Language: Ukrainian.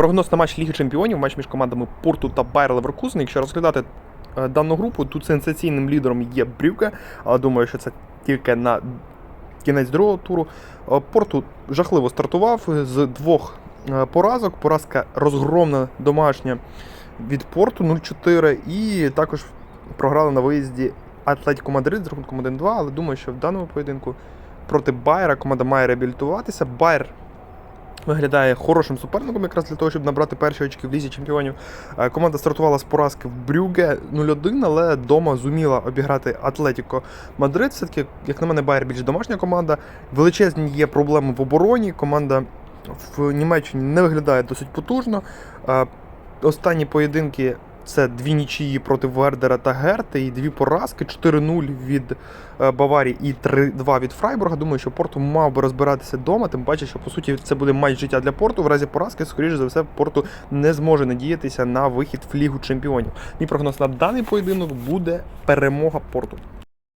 Прогноз на матч Ліги Чемпіонів, матч між командами Порту та Байер Леверкузен. Якщо розглядати е, дану групу, тут сенсаційним лідером є Брюке, але думаю, що це тільки на кінець другого туру. Е, Порту жахливо стартував з двох е, поразок. Поразка розгромна домашня від Порту 0-4 і також програли на виїзді Атлетіко Мадрид з рахунком 1-2, але думаю, що в даному поєдинку проти Байера команда має реабілітуватися. Байер виглядає хорошим суперником якраз для того, щоб набрати перші очки в лізі чемпіонів. Е, Команда стартувала з поразки в Брюге 0-1, але вдома зуміла обіграти Атлетіко Мадрид. Все-таки, як на мене, Байер більш домашня команда. Величезні є проблеми в обороні. Команда в Німеччині не виглядає досить потужно. Е, Останні поєдинки це дві нічиї проти Вердера та Герти і дві поразки: 4-0 від е, Баварії і 3-2 від Фрайбурга. Думаю, що Порту мав би розбиратися вдома. Тим паче, що по суті це буде матч життя для Порту. В разі поразки, скоріше за все, Порту не зможе надіятися на вихід в Лігу Чемпіонів. Мій прогноз на даний поєдинок буде перемога Порту.